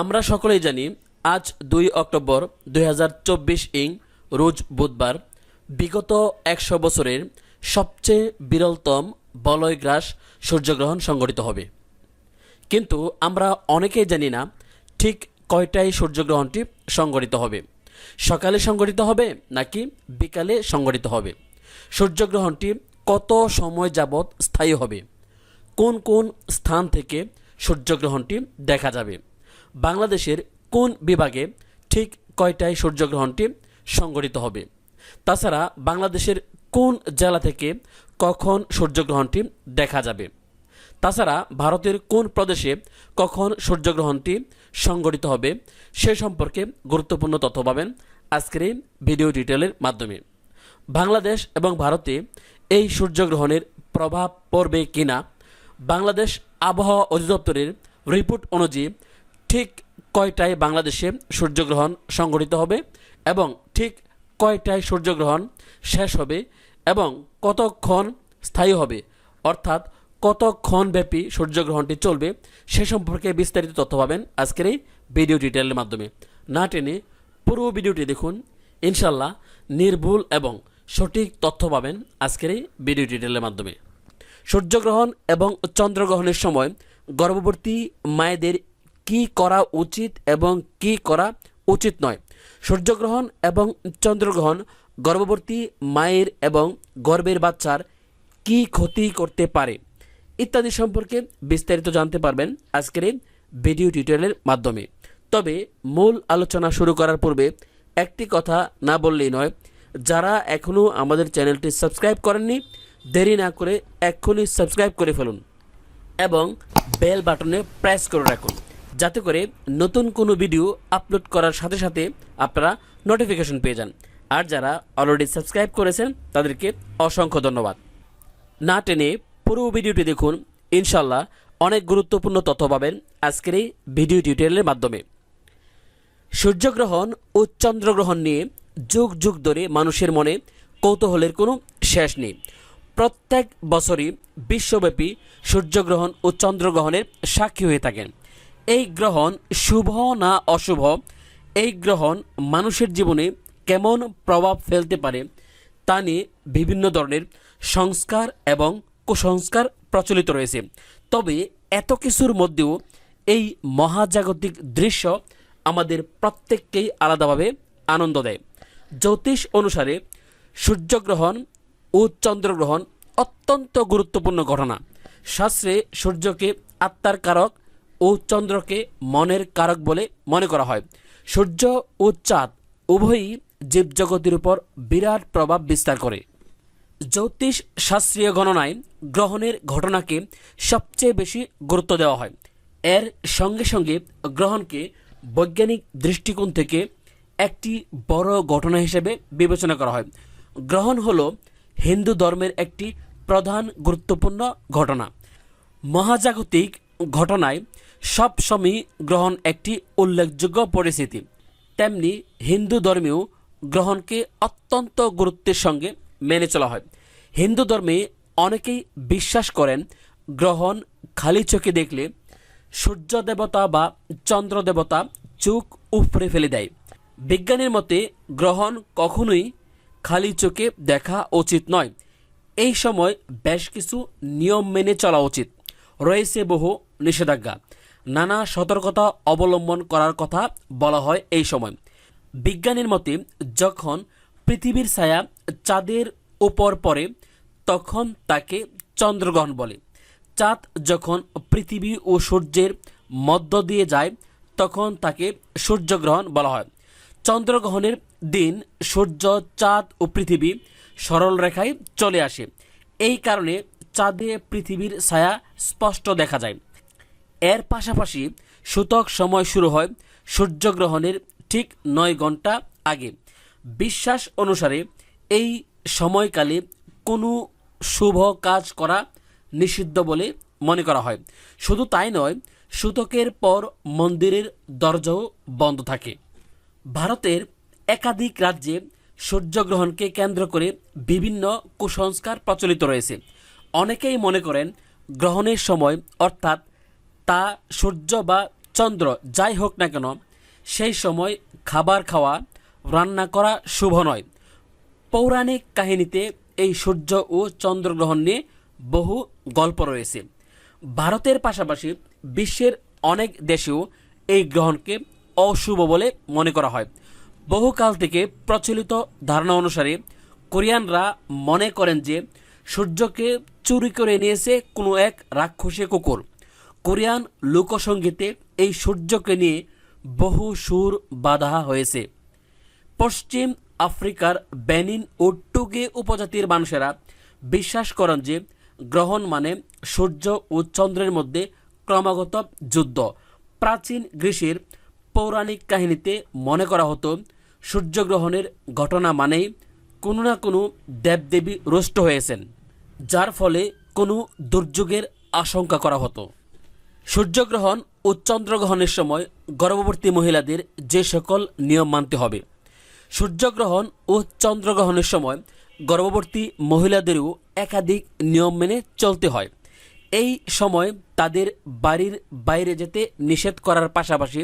আমরা সকলেই জানি, আজ দুই অক্টোবর দুই হাজার চব্বিশ ইং, রোজ বুধবার, বিগত একশো বছরের সবচেয়ে বিরলতম বলয়গ্রাস সূর্যগ্রহণ সংঘটিত হবে। কিন্তু আমরা অনেকেই জানি না ঠিক কয়টায় সূর্যগ্রহণটি সংঘটিত হবে। সকালে সংঘটিত হবে নাকি বিকালে সংঘটিত হবে? সূর্যগ্রহণটি কত সময় যাবৎ স্থায়ী হবে? কোন কোন স্থান থেকে সূর্যগ্রহণটি দেখা যাবে? বাংলাদেশের কোন বিভাগে ঠিক কয়টায় সূর্যগ্রহণটি সংঘটিত হবে? তাছাড়া বাংলাদেশের কোন জেলা থেকে কখন সূর্যগ্রহণটি দেখা যাবে? তাছাড়া ভারতের কোন প্রদেশে কখন সূর্যগ্রহণটি সংঘটিত হবে সে সম্পর্কে গুরুত্বপূর্ণ তথ্য পাবেন আজকের এই ভিডিও ডিটেলের মাধ্যমে। বাংলাদেশ এবং ভারতে এই সূর্যগ্রহণের প্রভাব পড়বে কিনা? বাংলাদেশ আবহাওয়া অধিদপ্তরের রিপোর্ট অনুযায়ী ঠিক কয়টায় বাংলাদেশে সূর্যগ্রহণ সংঘটিত হবে এবং ঠিক কয়টায় সূর্যগ্রহণ শেষ হবে এবং কতক্ষণ স্থায়ী হবে? অর্থাৎ কতক্ষণ ব্যাপী সূর্যগ্রহণটি চলবে সে সম্পর্কে বিস্তারিত তথ্য পাবেন আজকের এই ভিডিও ডিটেলের মাধ্যমে। না টেনে পুরো ভিডিওটি দেখুন ইনশাল্লাহ নির্ভুল এবং সঠিক তথ্য পাবেন আজকের এই ভিডিও ডিটেলের মাধ্যমে। সূর্যগ্রহণ এবং চন্দ্রগ্রহণের সময় গর্ভবতী মায়েদের কি করা উচিত এবং কি করা উচিত নয়। সূর্যগ্রহণ এবং চন্দ্রগ্রহণ, গর্ভবতী মায়ের এবং গর্ভের বাচ্চার কি ক্ষতি করতে পারে ইত্যাদি সম্পর্কে বিস্তারিত জানতে পারবেন আজকের এই ভিডিও টিউটোরিয়ালের মাধ্যমে। তবে মূল আলোচনা শুরু করার পূর্বে একটি কথা না বললেই নয়, যারা এখনও আমাদের চ্যানেলটি সাবস্ক্রাইব করেননি, দেরি না করে এক্ষুনি সাবস্ক্রাইব করে ফেলুন এবং বেল বাটনে প্রেস করে রাখুন। যাতে করে নতুন কোনো ভিডিও আপলোড করার সাথে সাথে আপনারা নোটিফিকেশন পেয়ে যান। আর যারা অলরেডি সাবস্ক্রাইব করেছেন, তাদেরকে অসংখ্য ধন্যবাদ। না টেনে পুরো ভিডিওটি দেখুন ইনশাল্লাহ অনেক গুরুত্বপূর্ণ তথ্য পাবেন আজকের এই ভিডিও টিউটোরিয়ালের মাধ্যমে। সূর্যগ্রহণ ও চন্দ্রগ্রহণ নিয়ে যুগ যুগ ধরে মানুষের মনে কৌতূহলের কোনো শেষ নেই। প্রত্যেক বছরই বিশ্বব্যাপী সূর্যগ্রহণ ও চন্দ্রগ্রহণের সাক্ষী হয়ে থাকেন। এই গ্রহণ শুভ না অশুভ? এই গ্রহণ মানুষের জীবনে কেমন প্রভাব ফেলতে পারে তা নিয়ে বিভিন্ন ধরনের সংস্কার এবং কুসংস্কার প্রচলিত রয়েছে। তবে এত কিছুর মধ্যেও এই মহাজাগতিক দৃশ্য আমাদের প্রত্যেককেই আলাদাভাবে আনন্দ দেয়। জ্যোতিষ অনুসারে সূর্যগ্রহণ ও চন্দ্রগ্রহণ অত্যন্ত গুরুত্বপূর্ণ ঘটনা। শাস্ত্রে সূর্যকে আত্মার কারক ও চন্দ্রকে মনের কারক বলে মনে করা হয়। সূর্য ও চাঁদ উভয়ই জীবজগতের উপর বিরাট প্রভাব বিস্তার করে। জ্যোতিষ শাস্ত্রীয় গণনায় গ্রহণের ঘটনাকে সবচেয়ে বেশি গুরুত্ব দেওয়া হয়। এর সঙ্গে সঙ্গে গ্রহণকে বৈজ্ঞানিক দৃষ্টিকোণ থেকে একটি বড় ঘটনা হিসেবে বিবেচনা করা হয়। গ্রহণ হল হিন্দু ধর্মের একটি প্রধান গুরুত্বপূর্ণ ঘটনা। মহাজাগতিক ঘটনায় সবসময় গ্রহণ একটি উল্লেখযোগ্য পরিস্থিতি। তেমনি হিন্দু ধর্মেও গ্রহণকে অত্যন্ত গুরুত্বের সঙ্গে মেনে চলা হয়। হিন্দু ধর্মে অনেকেই বিশ্বাস করেন, গ্রহণ খালি চোখে দেখলে সূর্য দেবতা বা চন্দ্র দেবতা চোখ উপড়ে ফেলে দেয়। বিজ্ঞানীর মতে, গ্রহণ কখনোই খালি চোখে দেখা উচিত নয়। এই সময় বেশ কিছু নিয়ম মেনে চলা উচিত। রয়েছে বহু নিষেধাজ্ঞা। নানা সতর্কতা অবলম্বন করার কথা বলা হয় এই সময়। বিজ্ঞানীর মতে, যখন পৃথিবীর ছায়া চাঁদের উপর পড়ে, তখন তাকে চন্দ্রগ্রহণ বলে। চাঁদ যখন পৃথিবী ও সূর্যের মধ্য দিয়ে যায়, তখন তাকে সূর্যগ্রহণ বলা হয়। চন্দ্রগ্রহণের দিন সূর্য, চাঁদ ও পৃথিবী সরল রেখায় চলে আসে। এই কারণে চাঁদে পৃথিবীর ছায়া স্পষ্ট দেখা যায়। এর পাশাপাশি সূতক সময় শুরু হয় সূর্যগ্রহণের ঠিক নয় ঘণ্টা আগে। বিশ্বাস অনুসারে এই সময়কালে কোনো শুভ কাজ করা নিষিদ্ধ বলে মনে করা হয়। শুধু তাই নয়, সূতকের পর মন্দিরের দরজাও বন্ধ থাকে। ভারতের একাধিক রাজ্যে সূর্যগ্রহণকে কেন্দ্র করে বিভিন্ন কুসংস্কার প্রচলিত রয়েছে। অনেকেই মনে করেন গ্রহণের সময়, অর্থাৎ তা সূর্য বা চন্দ্র যাই হোক না কেন, সেই সময় খাবার খাওয়া, রান্না করা শুভ নয়। পৌরাণিক কাহিনীতে এই সূর্য ও চন্দ্রগ্রহণ নিয়ে বহু গল্প রয়েছে। ভারতের পাশাপাশি বিশ্বের অনেক দেশেও এই গ্রহণকে অশুভ বলে মনে করা হয়। বহুকাল থেকে প্রচলিত ধারণা অনুসারে কোরিয়ানরা মনে করেন যে সূর্যকে চুরি করে নিয়েছে কোনো এক রাক্ষসী কুকুর। কোরিয়ান লোকসঙ্গীতে এই সূর্যকে নিয়ে বহু সুর বাধা হয়েছে। পশ্চিম আফ্রিকার বেনিন ও টুগে উপজাতির মানুষেরা বিশ্বাস করেন যে গ্রহণ মানে সূর্য ও চন্দ্রের মধ্যে ক্রমাগত যুদ্ধ। প্রাচীন গ্রীসের পৌরাণিক কাহিনীতে মনে করা হতো, সূর্যগ্রহণের ঘটনা মানেই কোনো না কোনো দেবদেবী রুষ্ট হয়েছেন, যার ফলে কোনো দুর্যোগের আশঙ্কা করা হতো। সূর্যগ্রহণ ও চন্দ্রগ্রহণের সময় গর্ভবতী মহিলাদের যে সকল নিয়ম মানতে হবে। সূর্যগ্রহণ ও চন্দ্রগ্রহণের সময় গর্ভবতী মহিলাদেরও একাধিক নিয়ম মেনে চলতে হয়। এই সময় তাদের বাড়ির বাইরে যেতে নিষেধ করার পাশাপাশি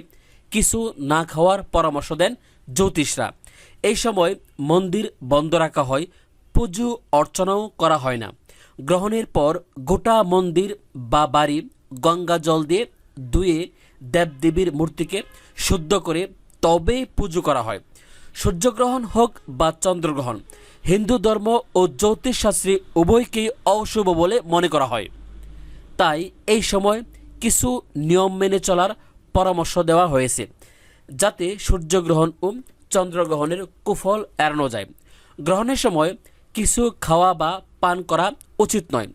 কিছু না খাওয়ার পরামর্শ দেন জ্যোতিষরা। এই সময় মন্দির বন্ধ রাখা হয়, পুজো অর্চনাও করা হয় না। গ্রহণের পর গোটা মন্দির বা বাড়ি গঙ্গা জল দিয়ে ধুয়ে দেবদেবীর মূর্তিকে শুদ্ধ করে তবে পুজো করা হয়। সূর্যগ্রহণ হোক বা চন্দ্রগ্রহণ, হিন্দু ধর্ম ও জ্যোতিষশাস্ত্রী উভয়কেই অশুভ বলে মনে করা হয়। তাই এই সময় কিছু নিয়ম মেনে চলার পরামর্শ দেওয়া হয়েছে, যাতে সূর্যগ্রহণ ও চন্দ্রগ্রহণের কুফল এড়ানো যায়। গ্রহণের সময় কিছু খাওয়া বা পান করা উচিত নয়।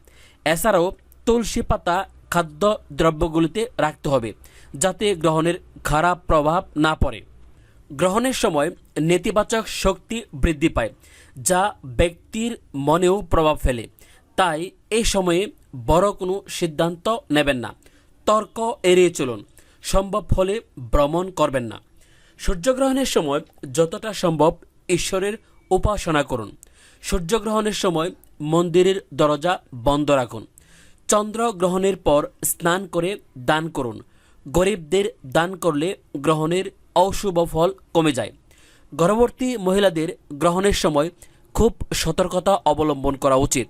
এছাড়াও তুলসী পাতা খাদ্য দ্রব্যগুলিতে রাখতে হবে, যাতে গ্রহণের খারাপ প্রভাব না পড়ে। গ্রহণের সময় নেতিবাচক শক্তি বৃদ্ধি পায়, যা ব্যক্তির মনেও প্রভাব ফেলে। তাই এই সময়ে বড় কোনো সিদ্ধান্ত নেবেন না। তর্ক এড়িয়ে চলুন, সম্ভব হলে ভ্রমণ করবেন না। সূর্যগ্রহণের সময় যতটা সম্ভব ঈশ্বরের উপাসনা করুন। সূর্যগ্রহণের সময় মন্দিরের দরজা বন্ধ রাখুন। চন্দ্রগ্রহণের পর স্নান করে দান করুন। গরিবদের দান করলে গ্রহণের অশুভ ফল কমে যায়। গর্ভবতী মহিলাদের গ্রহণের সময় খুব সতর্কতা অবলম্বন করা উচিত।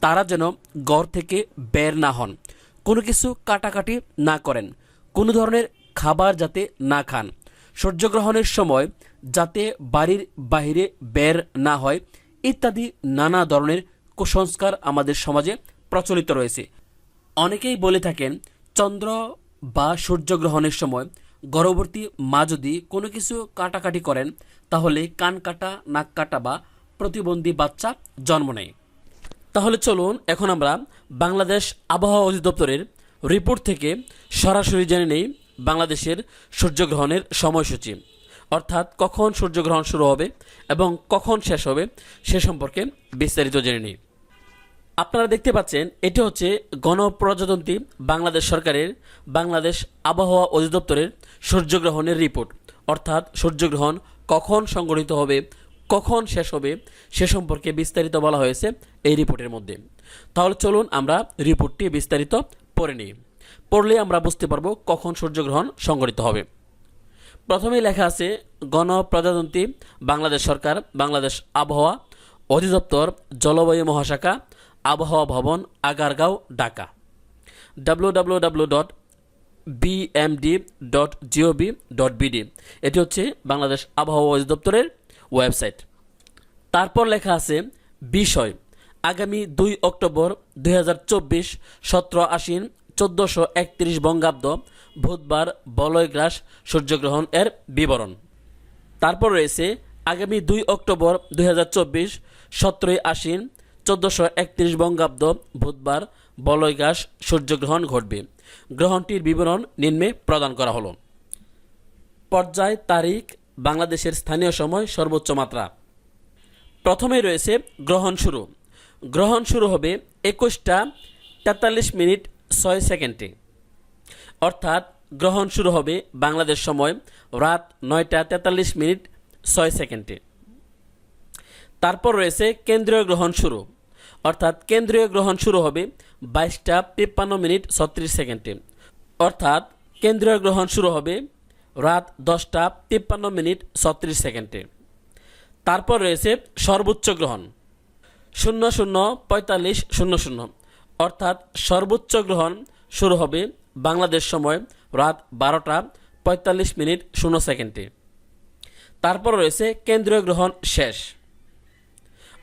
তারা যেন ঘর থেকে বের না হন। কোনো কিছু কাটাকাটি না করেন। কোনো ধরনের খাবার যাতে না খান। সূর্যগ্রহণের সময় যাতে বাড়ির বাইরে বের না হয়, ইত্যাদি নানা ধরনের কুসংস্কার আমাদের সমাজে প্রচলিত রয়েছে। অনেকেই বলে থাকেন, চন্দ্র বা সূর্যগ্রহণের সময় গর্ভবতী মা যদি কোনো কিছু কাটাকাটি করেন, তাহলে কান কাটা, নাক কাটা বা প্রতিবন্ধী বাচ্চা জন্ম নেয়। তাহলে চলুন এখন আমরা বাংলাদেশ আবহাওয়া অধিদপ্তরের রিপোর্ট থেকে সরাসরি জেনে নেই বাংলাদেশের সূর্যগ্রহণের সময়সূচি। অর্থাৎ কখন সূর্যগ্রহণ শুরু হবে এবং কখন শেষ হবে সে সম্পর্কে বিস্তারিত জেনে নিই। আপনারা দেখতে পাচ্ছেন, এটি হচ্ছে গণপ্রজাতন্ত্রী বাংলাদেশ সরকারের বাংলাদেশ আবহাওয়া অধিদপ্তরের সূর্যগ্রহণের রিপোর্ট। অর্থাৎ সূর্যগ্রহণ কখন সংগঠিত হবে, কখন শেষ হবে, সে সম্পর্কে বিস্তারিত বলা হয়েছে এই রিপোর্টের মধ্যে। তাহলে চলুন আমরা রিপোর্টটি বিস্তারিত পড়ে নিই। পড়লে আমরা বুঝতে পারব কখন সূর্যগ্রহণ সংগঠিত হবে। প্রথমেই লেখা আছে, গণপ্রজাতন্ত্রী বাংলাদেশ সরকার, বাংলাদেশ আবহাওয়া অধিদপ্তর, জলবায়ু মহাশাখা আবহাওয়া ভবন, Agargaon, Dhaka. W W dot dot dot এটি হচ্ছে বাংলাদেশ আবহাওয়া অধিদপ্তরের ওয়েবসাইট। তারপর লেখা আছে, বিষয়, আগামী দুই অক্টোবর দুই হাজার চব্বিশ, সতেরো আশ্বিন, চোদ্দোশো একত্রিশ বঙ্গাব্দ, বুধবার বলয়গ্রাস সূর্যগ্রহণ এর বিবরণ। তারপর রয়েছে, আগামী দুই অক্টোবর দুই হাজার চব্বিশ, সতেরোই আশ্বিন চোদ্দোশো একত্রিশ বঙ্গাব্দ বুধবার বলয়গ্রাস সূর্যগ্রহণ ঘটবে। গ্রহণটির বিবরণ নিম্নে প্রদান করা হলো। পর্যায় তারিখ, বাংলাদেশের স্থানীয় সময়, সর্বোচ্চ মাত্রা। প্রথমে রয়েছে গ্রহণ শুরু। গ্রহণ শুরু হবে একুশটা তেতাল্লিশ মিনিট ছয় সেকেন্ডে। অর্থাৎ গ্রহণ শুরু হবে বাংলাদেশ সময় রাত নয়টা তেতাল্লিশ মিনিট ছয় সেকেন্ডে। তারপর রয়েছে কেন্দ্রীয় গ্রহণ শুরু। অর্থাৎ কেন্দ্রীয় গ্রহণ শুরু হবে বাইশটা তিপ্পান্ন মিনিট ছত্রিশ সেকেন্ডে। অর্থাৎ কেন্দ্রীয় গ্রহণ শুরু হবে রাত দশটা তিপ্পান্ন মিনিট ছত্রিশ সেকেন্ডে। তারপর রয়েছে সর্বোচ্চ গ্রহণ। শূন্য শূন্য পঁয়তাল্লিশ শূন্য শূন্য। অর্থাৎ সর্বোচ্চ গ্রহণ শুরু হবে বাংলাদেশ সময় রাত বারোটা পঁয়তাল্লিশ মিনিট শূন্য সেকেন্ডে। তারপর রয়েছে কেন্দ্রীয় গ্রহণ শেষ।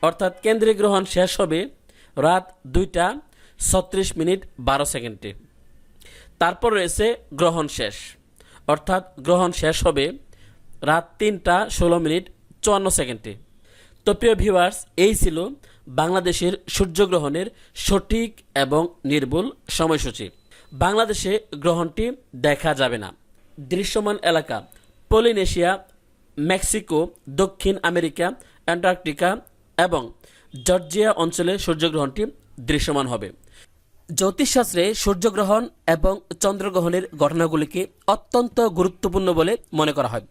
অর্থাৎ কেন্দ্রীয় গ্রহণ শেষ হবে রাত দুইটা ছত্রিশ মিনিট বারো সেকেন্ডে। তারপর রয়েছে গ্রহণ শেষ। অর্থাৎ গ্রহণ শেষ হবে রাত তিনটা ষোলো মিনিট চুয়ান্ন সেকেন্ডে। তো প্রিয় ভিউয়ার্স, এই ছিল বাংলাদেশের সূর্যগ্রহণের সঠিক এবং নির্ভুল সময়সূচি। বাংলাদেশে গ্রহণটি দেখা যাবে না। দৃশ্যমান এলাকা, পলিনেশিয়া, মেক্সিকো, দক্ষিণ আমেরিকা, অ্যান্টার্কটিকা এবং জর্জিয়া অঞ্চলে সূর্যগ্রহণটি দৃশ্যমান হবে। জ্যোতিষশাস্ত্রে সূর্যগ্রহণ এবং চন্দ্রগ্রহণের ঘটনাগুলিকে অত্যন্ত গুরুত্বপূর্ণ বলে মনে করা হয়।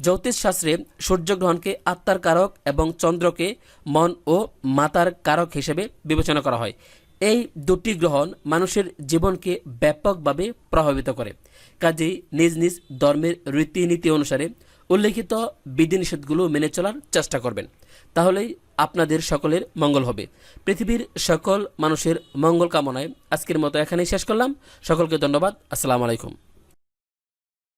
জ্যোতিষশাস্ত্রে সূর্যগ্রহণকে আত্মার কারক এবং চন্দ্রকে মন ও মাতার কারক হিসেবে বিবেচনা করা হয়। এই দুটি গ্রহণ মানুষের জীবনকে ব্যাপকভাবে প্রভাবিত করে। কাজেই নিজ নিজ ধর্মের রীতিনীতি অনুসারে উল্লেখিত বিধিনিষেধগুলো মেনে চলার চেষ্টা করবেন। তাহলেই আপনাদের সকলের মঙ্গল হবে। পৃথিবীর সকল মানুষের মঙ্গল কামনায় আজকের মতো এখানেই শেষ করলাম। সকলকে ধন্যবাদ। আসসালামু আলাইকুম।